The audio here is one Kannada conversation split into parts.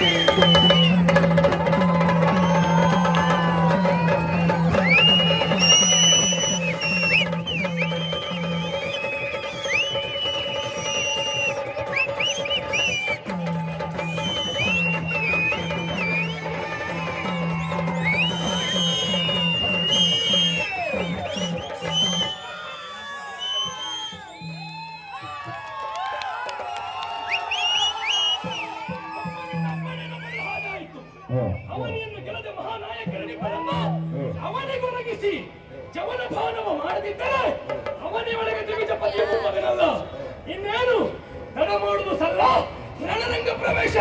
Música ಅವನಿಯನ್ನು ಗೆಲ್ಲದ ಮಹಾನಾಯಕರನಿಬ್ಬರನ್ನ ಅವನಿಗೊರಗಿಸಿ ಜವನ ಭಾನವ ಮಾಡದಿದ್ದರೆ ಅವನೇ ಒಳಗೆ ತ್ರಿವಿಧ ಪತಿಯ ಮಗನಲ್ಲ. ಇನ್ನೇನು? ನಡ ಮಾಡುವುದು ಸಲ್ಲ ರಣರಂಗ ಪ್ರವೇಶ.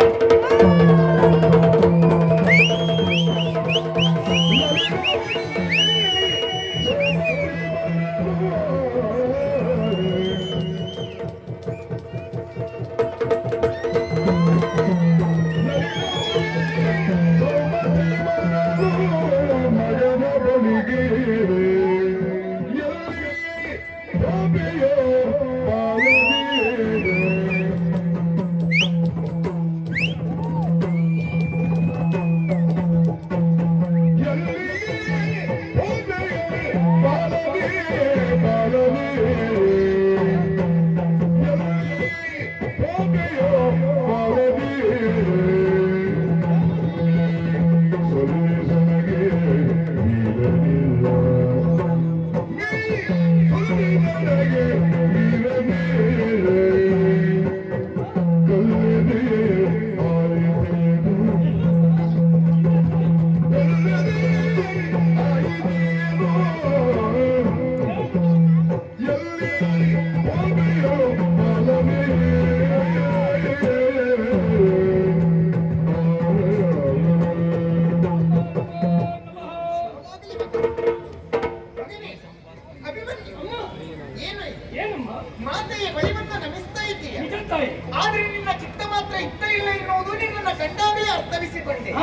ಕಂಡಾಗಲೇ ಅರ್ಥವಿಸಿಕೊಂಡೆ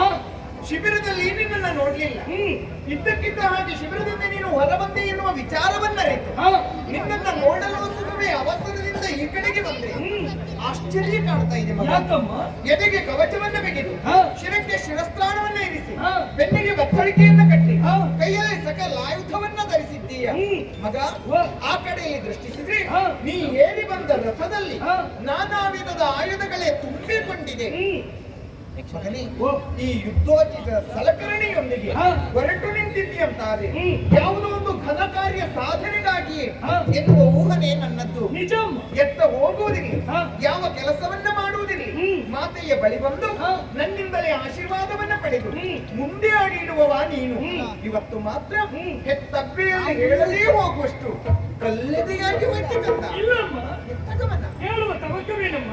ಶಿಬಿರದಲ್ಲಿ ನಿನ್ನನ್ನ ನೋಡ್ಲಿಲ್ಲ ಇದ್ದಕ್ಕಿದ್ದ ಹಾಗೆ ಶಿಬಿರದಿಂದ ನೀನು ಹೊರಬಂದೆ ಎನ್ನುವ ವಿಚಾರವನ್ನರಿತು ನಿನ್ನನ್ನ ನೋಡಲು ಒಂದುವೇ ಅವಸರದಿಂದ ಈ ಕಡೆಗೆ ಬಂದೆ ಹ್ಮ್ ಆಶ್ಚರ್ಯ ಕಾಣ್ತಾ ಇದೆ ಎದೆಗೆ ಕವಚವನ್ನ ಬೆಗೆದು. ಶಿರಕ್ಕೆ ಶಿರಸ್ತ್ರಾಣವನ್ನ ಇರಿಸಿ. ಬೆನ್ನಿಗೆ ಬತ್ತಳಿಕೆಯನ್ನ ಕಟ್ಟಿ. ಕೈಯಲ್ಲಿ ಸಕಲ ಆಯುಧವನ್ನ ಧರಿಸಿದ್ದೀಯ. ಮಗ. ಆ ಕಡೆಯಲ್ಲಿ ದೃಷ್ಟಿಸಿದ್ರೆ. ನೀ ಏರಿ ಬಂದ ರಥದಲ್ಲಿ. ನಾನಾ ವಿಧದ ಆಯುಧಗಳೇ ತುಂಬಿಕೊಂಡಿದೆ ಮಗನೇ ಈ ಯುದ್ಧೋಚಿತ ಸಲಕರಣೆಯೊಂದಿಗೆ. ಹೊರಟು ನಿಂತಿದ್ದೀಯಂತಾದ್ರೆ ಅಂತಾರೆ ಯಾವುದೋ ಒಂದು ಘನ ಕಾರ್ಯ ಸಾಧನೆಗಾಗಿ. ಎನ್ನುವ ಊಹನೆ ನನ್ನದ್ದು ನಿಜ ಎತ್ತ ಹೋಗುವುದಿರಲಿ ಯಾವ ಕೆಲಸವನ್ನ ಮಾಡುವುದಿರಲಿ ಹ್ಮ್. ಮಾತೆಯ ಬಳಿ ಬಂದು. ನನ್ನಿಂದಲೇ ಆಶೀರ್ವಾದವನ್ನ ಪಡೆದು. ಮುಂದೆ ಆಡಿಡುವವ ನೀನು ಇವತ್ತು ಮಾತ್ರ. ಹೆತ್ತಬ್ಬೆಯಲ್ಲಿ ಹೇಳಲೇ ಹೋಗುವಷ್ಟು ಕಲ್ಲದೆಯಾಗಿ ಹೊಟ್ಟಿ ಹೆತ್ತಗಮನ ಹೇಳುವ ತವಕವೇನಮ್ಮ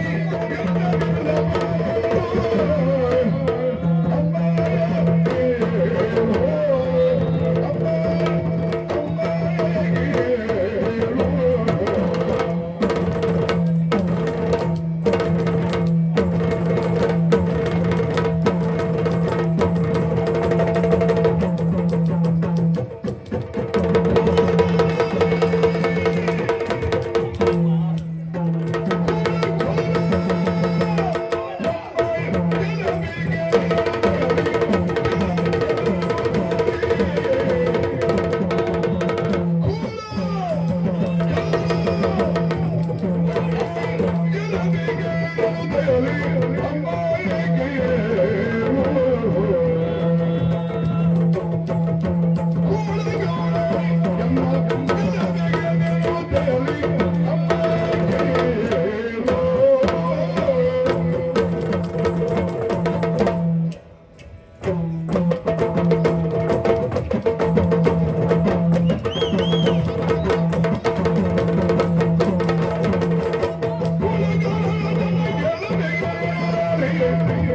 Oh,